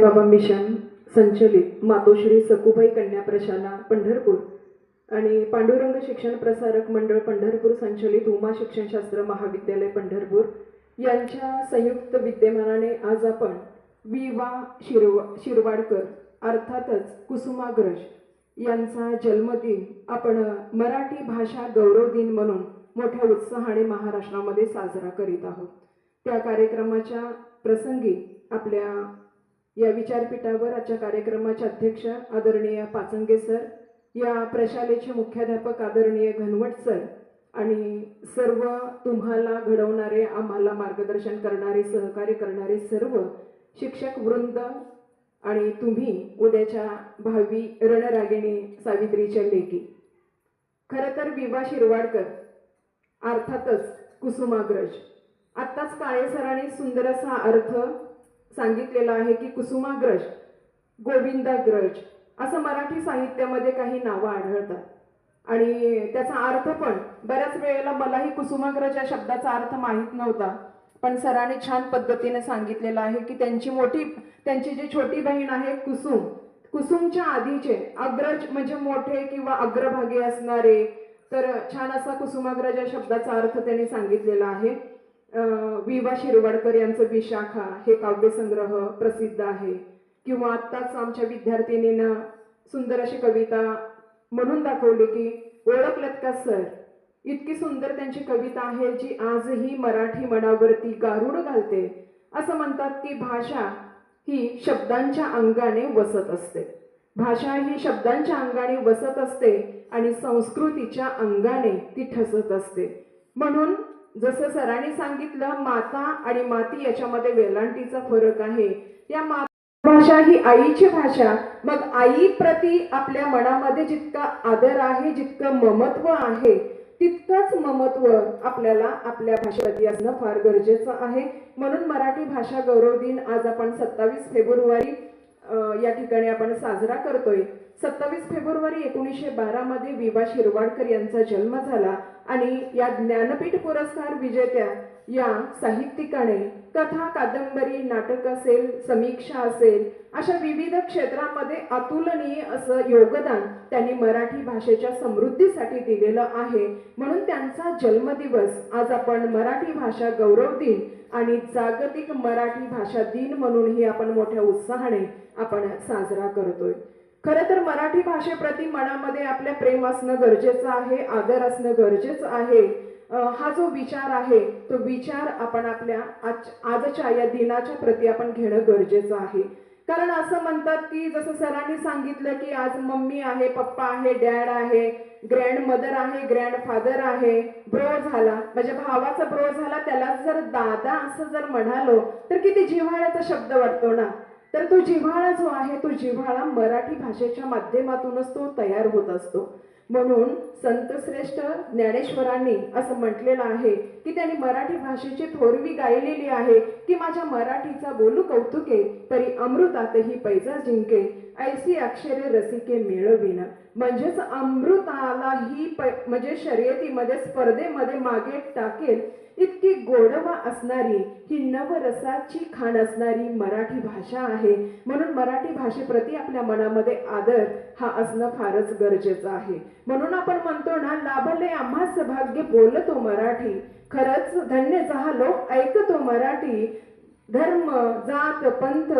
बाबा मिशन संचलित मातोश्री सकुबाई कन्या प्रशाला पंढरपूर आणि पांडुरंग शिक्षण प्रसारक मंडळ पंढरपूर संचलित उमा शिक्षणशास्त्र महाविद्यालय पंढरपूर यांच्या संयुक्त विद्यमानाने आज आपण वि वा शिरव शिरवाडकर अर्थातच कुसुमाग्रज यांचा जन्मदिन आपण मराठी भाषा गौरव दिन म्हणून मोठ्या उत्साहाने महाराष्ट्रामध्ये साजरा करीत आहोत. त्या कार्यक्रमाच्या प्रसंगी आपल्या या विचारपीठावर आजच्या कार्यक्रमाचे अध्यक्ष आदरणीय पाचंगे सर या प्रशालेचे मुख्याध्यापक आदरणीय घनवट सर आणि सर्व तुम्हाला घडवणारे आम्हाला मार्गदर्शन करणारे सहकार्य करणारे सर्व शिक्षक वृंद आणि तुम्ही उद्याच्या भावी रणरागिणी सावित्रीच्या लेकी. खरं तर विवा शिरवाडकर अर्थातच कुसुमाग्रज. आत्ताच काळे सरांनी सुंदर असा अर्थ सांगितलेलं आहे की कुसुमाग्रज गोविंदाग्रज असं मराठी साहित्यामध्ये काही नावं आढळतात. आणि त्याचा अर्थ पण बऱ्याच वेळेला मलाही कुसुमाग्रज या शब्दाचा अर्थ माहीत नव्हता पण सरांनी छान पद्धतीने सांगितलेलं आहे की त्यांची मोठी त्यांची जी छोटी बहीण आहे कुसुम कुसुमच्या आधीचे अग्रज म्हणजे मोठे किंवा अग्रभागी असणारे तर छान असा कुसुमाग्रज या शब्दाचा अर्थ त्यांनी सांगितलेला आहे. वि वा शिरवाडकर यांचं विशाखा हे काव्यसंग्रह प्रसिद्ध आहे. किंवा आत्ताच आमच्या विद्यार्थिनीनं सुंदर अशी कविता म्हणून दाखवली की ओळखलत का सर. इतकी सुंदर त्यांची कविता आहे जी आजही मराठी मनावरती गारुड घालते. असं म्हणतात की भाषा ही शब्दांच्या अंगाने वसत असते. भाषा ही शब्दांच्या अंगाने वसत असते आणि संस्कृतीच्या अंगाने ती ठसत असते. म्हणून जसं सरांनी सांगितलं माता आणि माती याच्यामध्ये वेलांटीचा फरक आहे. या मा भाषा ही आईची भाषा. मग आई प्रती आपल्या मनामध्ये जितका आदर आहे जितकं ममत्व आहे तितकंच ममत्व आपल्याला आपल्या भाषेप्रती असणं फार गरजेचं आहे. म्हणून मराठी भाषा गौरव दिन आज आपण सत्तावीस फेब्रुवारी या ठिकाणी आपण साजरा करतोय. सत्तावीस फेब्रुवारी एकोणीसशे बारा मध्ये विवा शिरवाडकर यांचा जन्म झाला आणि या ज्ञानपीठ पुरस्कार विजेत्या या साहित्यिकाने कथा कादंबरी नाटक असेल समीक्षा असेल अशा विविध क्षेत्रामध्ये अतुलनीय असं योगदान त्यांनी मराठी भाषेच्या समृद्धीसाठी दिलेलं आहे. म्हणून त्यांचा जन्मदिवस आज आपण मराठी भाषा गौरव दिन आणि जागतिक मराठी भाषा दिन म्हणूनही आपण मोठ्या उत्साहाने आपण साजरा करतोय. खरं तर मराठी भाषेप्रती मनामध्ये आपल्या प्रेम असणं गरजेचं आहे आदर असणं गरजेचं आहे. हा जो विचार आहे तो विचार आपण आपल्या आज आजच्या या दिनाच्या प्रती आपण घेणं गरजेचं आहे. कारण असं म्हणतात की जसं सरांनी सांगितलं की आज मम्मी आहे पप्पा आहे डॅड आहे ग्रँड मदर आहे ग्रँड फादर आहे ब्रो झाला. म्हणजे भावाचा ब्रो झाला त्याला जर दादा असं जर म्हणालो तर किती जिव्हाळ्याचा शब्द वाटतो ना? तर तो जिव्हाळा जो आहे तो जिव्हाळा मराठी भाषेच्या माध्यमातूनच तो तयार होत असतो. म्हणून संतश्रेष्ठ ज्ञानेश्वरांनी असं म्हटलेलं आहे की त्यांनी मराठी भाषेची थोरवी गायलेली आहे की माझ्या मराठीचा बोलू कौतुके तरी अमृतातही पैजा जिंके. ऐसी अक्षरे रसिके मिळविन म्हणजेच अमृताला ही म्हणजे शर्यतीमध्ये स्पर्धेमध्ये मागे टाकेल इतकी गोडवा असणारी ही नवरसाची खाण असणारी मराठी भाषा आहे. म्हणून मराठी भाषेप्रती आपल्या मनामध्ये आदर हा असणं फारच गरजेचं आहे. म्हणून आपण म्हणतो ना लाभले आम्हा सभाग्य बोलतो मराठी. खरंच धन्य झालो ऐकतो मराठी. धर्म जात पंथ